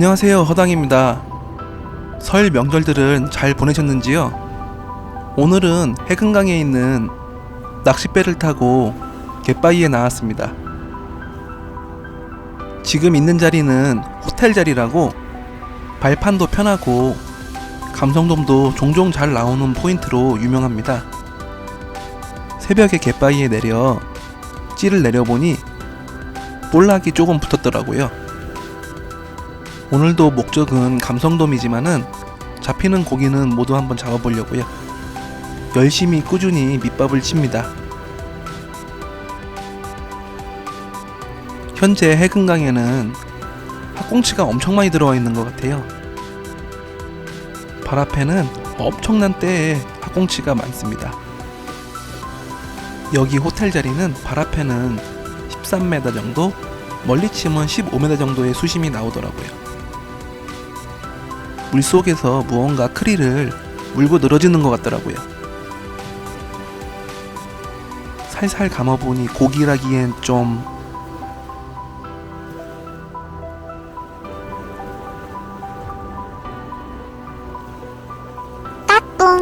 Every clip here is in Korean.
안녕하세요 허당입니다. 설 명절들은 잘 보내셨는지요? 오늘은 해금강에 있는 낚싯배를 타고 갯바위에 나왔습니다. 지금 있는 자리는 호텔 자리라고 발판도 편하고 감성돔도 종종 잘 나오는 포인트로 유명합니다. 새벽에 갯바위에 내려 찌를 내려보니 볼락이 조금 붙었더라고요 오늘도 목적은 감성돔이지만은 잡히는 고기는 모두 한번 잡아보려고요. 열심히 꾸준히 밑밥을 칩니다. 현재 해금강에는 학꽁치가 엄청 많이 들어와 있는 것 같아요. 발 앞에는 엄청난 때의 학꽁치가 많습니다. 여기 호텔 자리는 발 앞에는 13m 정도, 멀리 치면 15m 정도의 수심이 나오더라고요. 물속에서 무언가 크리를 물고 늘어지는 것 같더라고요. 살살 감아보니 고기라기엔 좀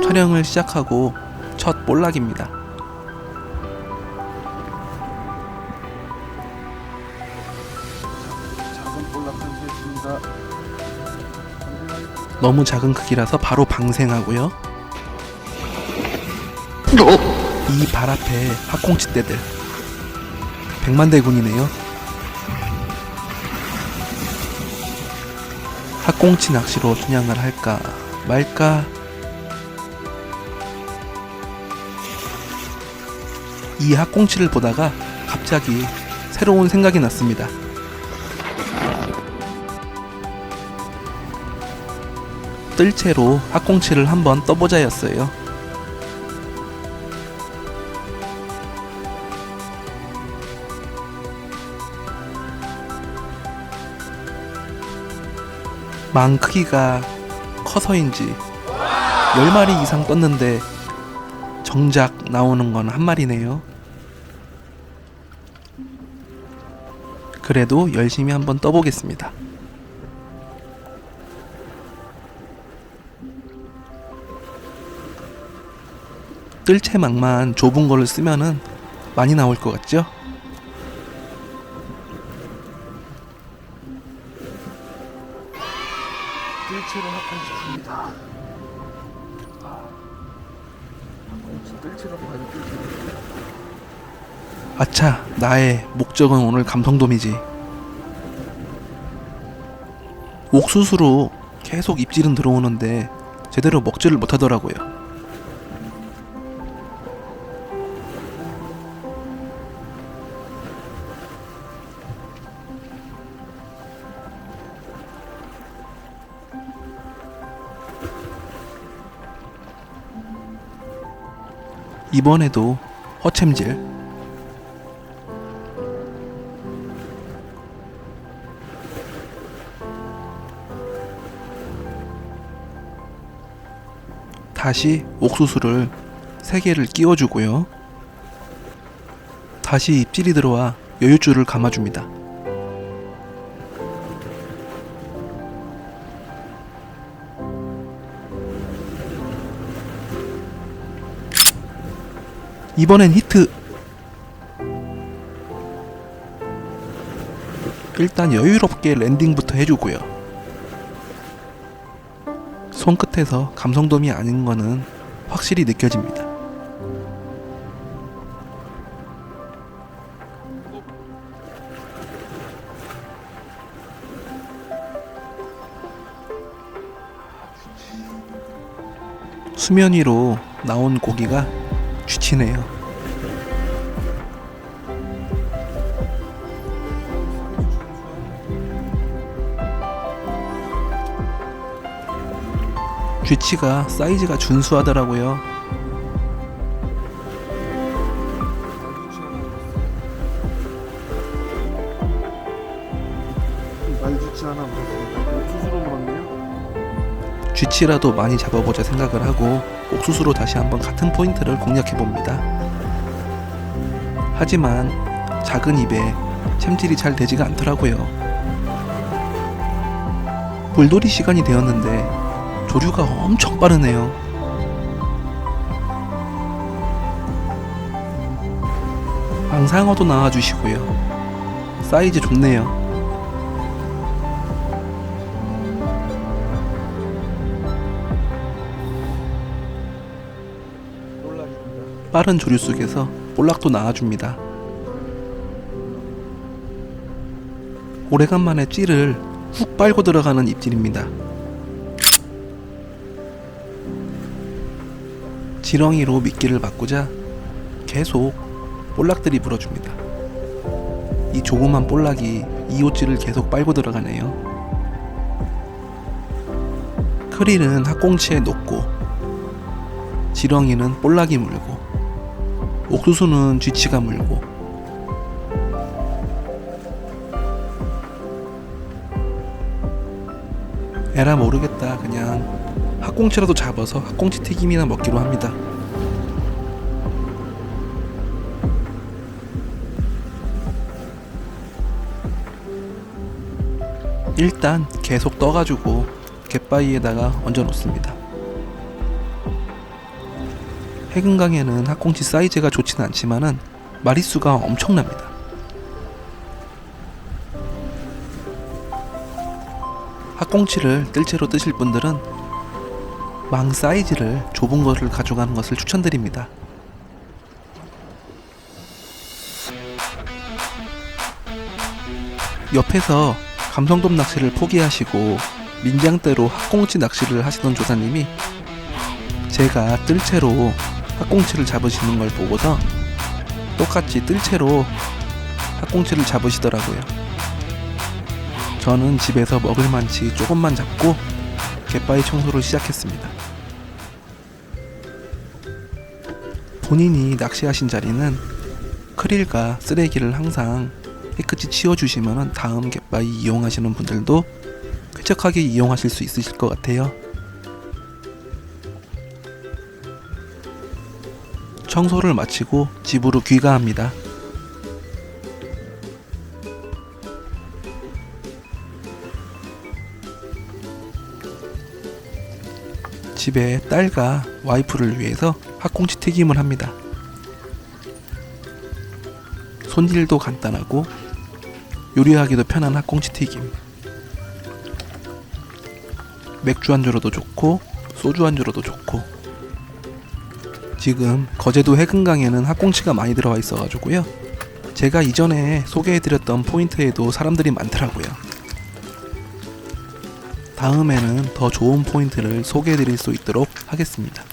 촬영을 시작하고 첫 볼락입니다. 작은 볼락 선수였습니다. 너무 작은 크기라서 바로 방생하고요. 이 발 앞에 학꽁치 떼들 백만대군이네요. 학꽁치 낚시로 순양을 할까 말까 이 학꽁치를 보다가 갑자기 새로운 생각이 났습니다. 뜰 채로 학꽁치를 한번 떠보자였어요. 망 크기가 커서인지 10마리 이상 떴는데 정작 나오는 건 한 마리네요. 그래도 열심히 한번 떠보겠습니다. 뜰채망만 좁은 거를 쓰면은 많이 나올 것 같죠? 뜰채로 가야 뜰채로. 아차, 나의 목적은 오늘 감성돔이지. 옥수수로 계속 입질은 들어오는데 제대로 먹지를 못하더라고요. 이번에도 허챔질 다시 옥수수를 3개를 끼워주고요. 다시 입질이 들어와 여유줄을 감아줍니다. 이번엔 히트! 일단 여유롭게 랜딩부터 해주고요. 손끝에서 감성돔이 아닌 거는 확실히 느껴집니다. 수면 위로 나온 고기가 쥐치네요. 쥐치가 사이즈가 준수하더라고요. 말주치 하나 물었습니다. 옥수수로 물었네요. 쥐치라도 많이 잡아보자 생각을 하고 옥수수로 다시 한번 같은 포인트를 공략해 봅니다. 하지만 작은 입에 챔질이 잘 되지가 않더라고요. 물놀이 시간이 되었는데 조류가 엄청 빠르네요. 앙상어도 나와주시고요. 사이즈 좋네요. 빠른 조류 속에서 볼락도 나와줍니다. 오래간만에 찌를 훅 빨고 들어가는 입질입니다. 지렁이로 미끼를 바꾸자 계속 볼락들이 물어줍니다. 이 조그만 볼락이 이옷질을 계속 빨고 들어가네요. 크릴은 학꽁치에 놓고 지렁이는 볼락이 물고 옥수수는 쥐치가 물고. 에라 모르겠다. 그냥 학꽁치라도 잡아서 학꽁치 튀김이나 먹기로 합니다. 일단 계속 떠가지고 갯바위에다가 얹어 놓습니다 해금강에는 학꽁치 사이즈가 좋지는 않지만은 마리수가 엄청납니다. 학꽁치를 뜰채로 뜨실 분들은 망 사이즈를 좁은 것을 가져가는 것을 추천드립니다. 옆에서 감성돔 낚시를 포기하시고 민장대로 학꽁치 낚시를 하시던 조사님이 제가 뜰채로 학꽁치를 잡으시는 걸 보고서 똑같이 뜰 채로 학꽁치를 잡으시더라고요. 저는 집에서 먹을 만치 조금만 잡고 갯바위 청소를 시작했습니다. 본인이 낚시하신 자리는 크릴과 쓰레기를 항상 깨끗이 치워주시면 다음 갯바위 이용하시는 분들도 쾌적하게 이용하실 수 있으실 것 같아요. 청소를 마치고 집으로 귀가합니다. 집에 딸과 와이프를 위해서 학꽁치 튀김을 합니다. 손질도 간단하고 요리하기도 편한 학꽁치 튀김. 맥주 안주로도 좋고 소주 안주로도 좋고 지금 거제도 해금강에는 학꽁치가 많이 들어와 있어가지고요. 제가 이전에 소개해드렸던 포인트에도 사람들이 많더라고요. 다음에는 더 좋은 포인트를 소개해드릴 수 있도록 하겠습니다.